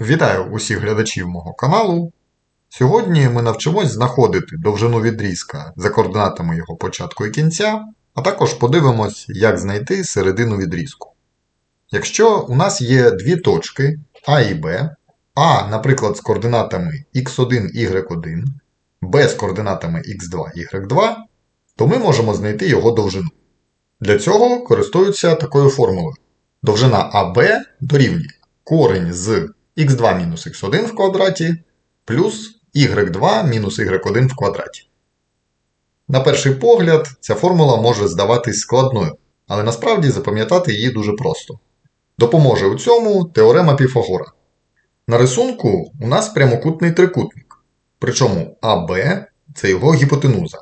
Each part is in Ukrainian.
Вітаю усіх глядачів мого каналу. Сьогодні ми навчимось знаходити довжину відрізка за координатами його початку і кінця, а також подивимось, як знайти середину відрізку. Якщо у нас є дві точки А і Б, А, наприклад, з координатами x1, y1, Б з координатами x2, y2, то ми можемо знайти його довжину. Для цього користуються такою формулою. Довжина АБ дорівнює корень з x2 мінус x1 в квадраті плюс y2 мінус y1 в квадраті. На перший погляд, ця формула може здаватись складною, але насправді запам'ятати її дуже просто. Допоможе у цьому теорема Піфагора. На рисунку у нас прямокутний трикутник, причому АБ це його гіпотенуза.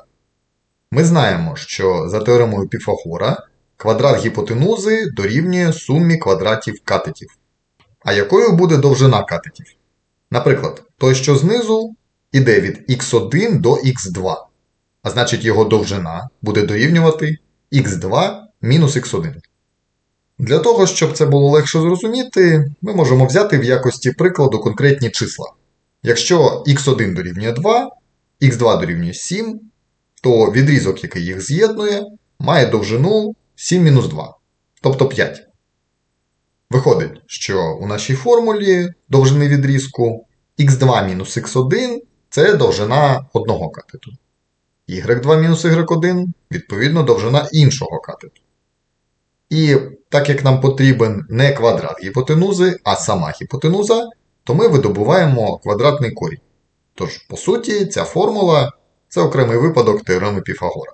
Ми знаємо, що за теоремою Піфагора квадрат гіпотенузи дорівнює сумі квадратів катетів. А якою буде довжина катетів? Наприклад, той, що знизу, іде від x1 до x2, а значить його довжина буде дорівнювати x2 мінус x1. Для того, щоб це було легше зрозуміти, ми можемо взяти в якості прикладу конкретні числа. Якщо x1 дорівнює 2, x2 дорівнює 7, то відрізок, який їх з'єднує, має довжину 7 мінус 2, тобто 5. Виходить, що у нашій формулі довжини відрізку x2 мінус x1 це довжина одного катету. y2 мінус y1 відповідно довжина іншого катету. І так як нам потрібен не квадрат гіпотенузи, а сама гіпотенуза, то ми видобуваємо квадратний корінь. Тож, по суті, ця формула це окремий випадок теореми Піфагора.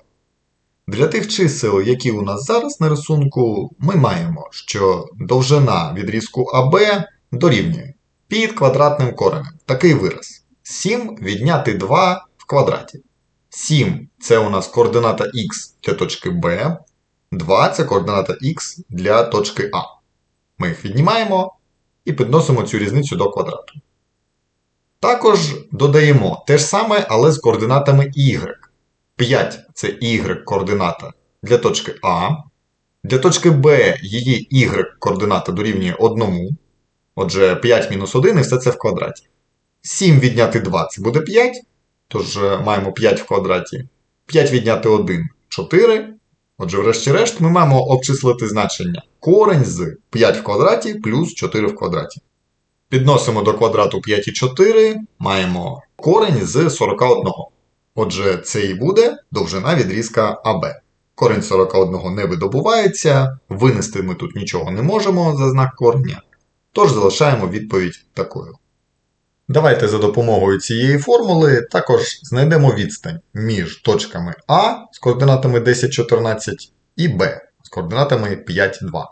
Для тих чисел, які у нас зараз на рисунку, ми маємо, що довжина відрізку АБ дорівнює під квадратним коренем. Такий вираз. 7 відняти 2 в квадраті. 7 це у нас координата х для точки Б, 2 це координата х для точки А. Ми їх віднімаємо і підносимо цю різницю до квадрату. Також додаємо те ж саме, але з координатами y. 5 це y координата для точки А. Для точки Б її y координата дорівнює 1. Отже, 5 мінус 1 і все це в квадраті. 7 відняти 2 це буде 5. Тож маємо 5 в квадраті. 5 відняти 1 4. Отже, врешті-решт, ми маємо обчислити значення корень з 5 в квадраті плюс 4 в квадраті. Підносимо до квадрату 5 і 4, маємо корень з 41. Отже, це і буде довжина відрізка АБ. Корень 41 не видобувається, винести ми тут нічого не можемо за знак кореня, тож залишаємо відповідь такою. Давайте за допомогою цієї формули також знайдемо відстань між точками А з координатами 10, 14 і Б з координатами 5, 2.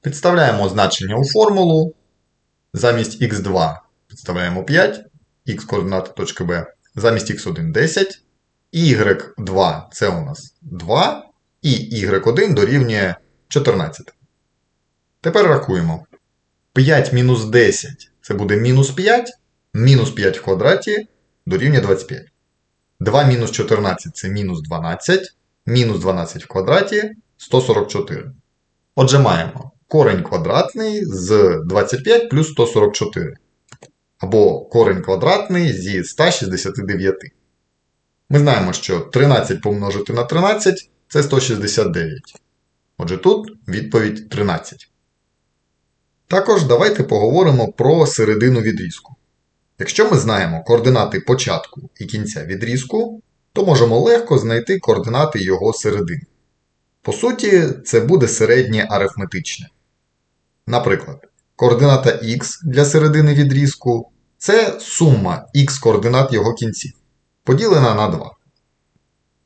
Підставляємо значення у формулу. Замість х2 підставляємо 5, х координата точки Б, замість х1 10, y2 це у нас 2, і y1 дорівнює 14. Тепер рахуємо. 5 мінус 10 це буде мінус 5, мінус 5 в квадраті дорівнює 25. 2 мінус 14 це мінус 12, мінус 12 в квадраті 144. Отже, маємо корень квадратний з 25 плюс 144. Або корень квадратний зі 169. Ми знаємо, що 13 помножити на 13 це 169. Отже, тут відповідь 13. Також давайте поговоримо про середину відрізку. Якщо ми знаємо координати початку і кінця відрізку, то можемо легко знайти координати його середини. По суті, це буде середнє арифметичне. Наприклад, координата х для середини відрізку це сума х координат його кінців, поділена на 2.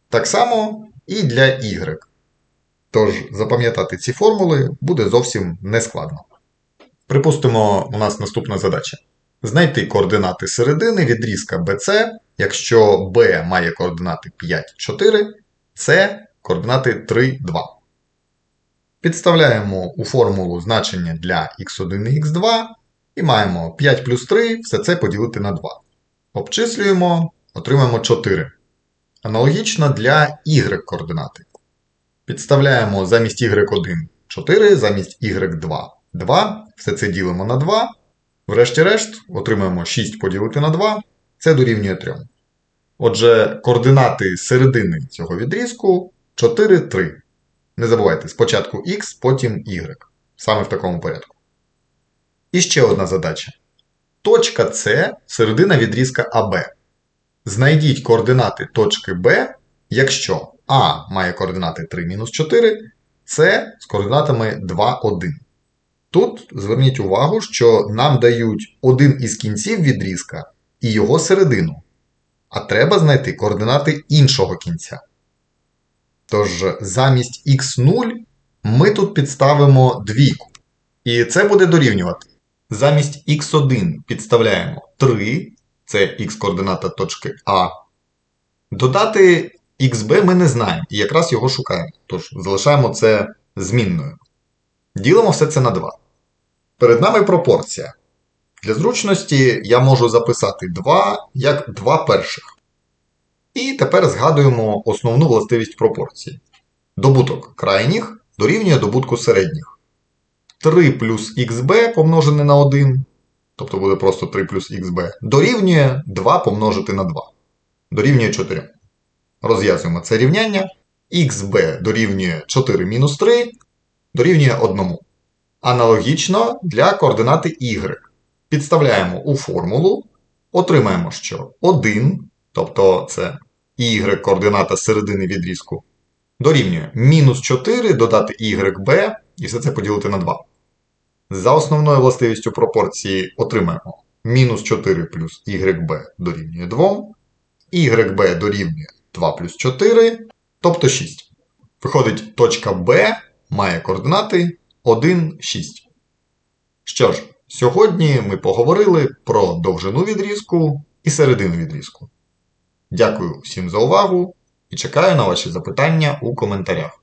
Так само і для y. Тож запам'ятати ці формули буде зовсім нескладно. Припустимо, у нас наступна задача. Знайти координати середини відрізка BC, якщо B має координати 5, 4, C координати 3, 2. Підставляємо у формулу значення для x1 і x2 і маємо 5 плюс 3, все це поділити на 2. Обчислюємо, отримаємо 4. Аналогічно для y координати. Підставляємо замість y1 4, замість y2 2, все це ділимо на 2 Врешті-решт, отримаємо 6 поділити на 2, це дорівнює 3. Отже, координати середини цього відрізку 4, 3. Не забувайте, спочатку x, потім y. Саме в такому порядку. І ще одна задача. Точка С середина відрізка АБ. Знайдіть координати точки Б, якщо А має координати 3 мінус 4, С з координатами 2, 1. Тут зверніть увагу, що нам дають один із кінців відрізка і його середину. А треба знайти координати іншого кінця. Тож замість х0 ми тут підставимо двійку. І це буде дорівнювати. Замість х1 підставляємо 3, це х координата точки А. Додати xb ми не знаємо і якраз його шукаємо. Тож залишаємо це змінною. Ділимо все це на 2. Перед нами пропорція. Для зручності я можу записати 2 як 2 перших. І тепер згадуємо основну властивість пропорції. Добуток крайніх дорівнює добутку середніх. 3 плюс xb помножене на 1, тобто буде просто 3 плюс xb, дорівнює 2 помножити на 2. Дорівнює 4. Розв'язуємо це рівняння. xb дорівнює 4 мінус 3, дорівнює 1. Аналогічно для координати y. Підставляємо у формулу, отримаємо, що 1, тобто це y координата середини відрізку, дорівнює мінус 4 додати yb і все це поділити на 2. За основною властивістю пропорції отримаємо мінус 4 плюс yb дорівнює 2, yb дорівнює 2 плюс 4, тобто 6. Виходить, точка B має координати 1, 6. Що ж, сьогодні ми поговорили про довжину відрізку і середину відрізку. Дякую всім за увагу і чекаю на ваші запитання у коментарях.